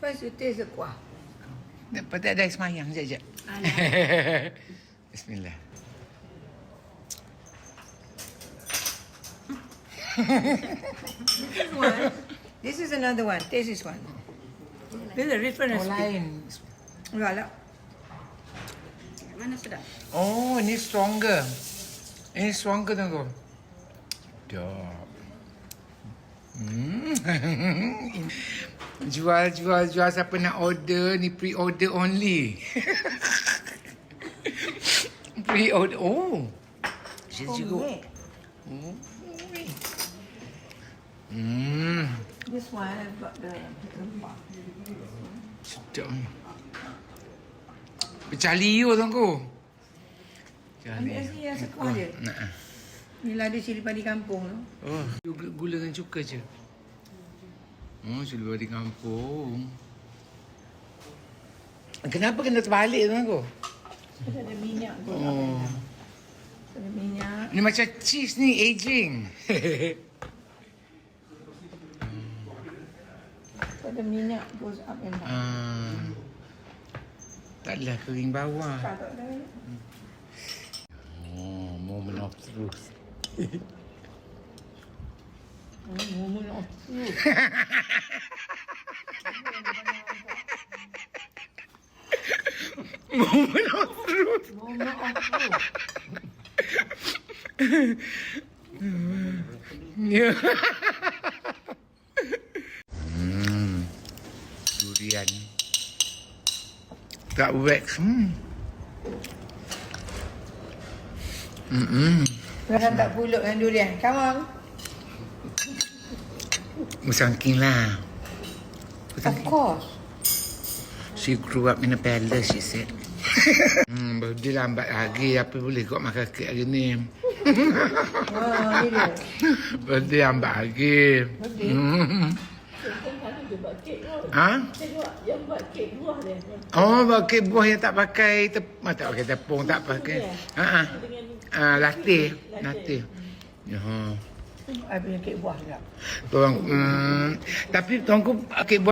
First you taste the kuah. Dapat ada air semayang sekejap. Bismillah. This one. This is another one. Taste this one. This is a different Oh, recipe. lain. Alah. Mana sedap? Oh, ini stronger. Ini stronger tunggu. Sedap. Hmm. jual, jual, jual. Siapa nak order, ni pre-order only. pre-order. Oh. She's. Homemade. Oh. Hmm. This one I've got the rempah. Sedap. Pecah liu. Pecah Ambil nasi yang sekuah je. Nah. Ni lah ada cili padi kampung tu. Oh, gula, gula dengan cuka je. Oh, cili padi kampung. Kenapa kena terbalik tu aku? Kita ada minyak tu. Oh. Ada minyak. Ni macam cheese ni aging. Ada minyak goes up and down. ah. Taklah kering bawah. Tak ada. Oh, moment of truth. Oh, moment of truth. moment of truth. Moment of truth. Ya. hmm. Durian. Tak wax. Hmm. Hmm. Rasa tak pulut dengan durian. Come on. Musangking lah. Of course. She grew up in a palace, she said. hmm, birthday lambat lagi. Apa boleh kau makan kek hari ni? Oh, ni dia. lambat lagi. Hmm. Ha? Oh, buat kek buah yang tak pakai tep, ah, tak pakai tepung, tak pakai. Ha ah. Ah, latte, latte. Ya. I punya kek buah juga. Tuang, hmm, tapi tuanku kek buah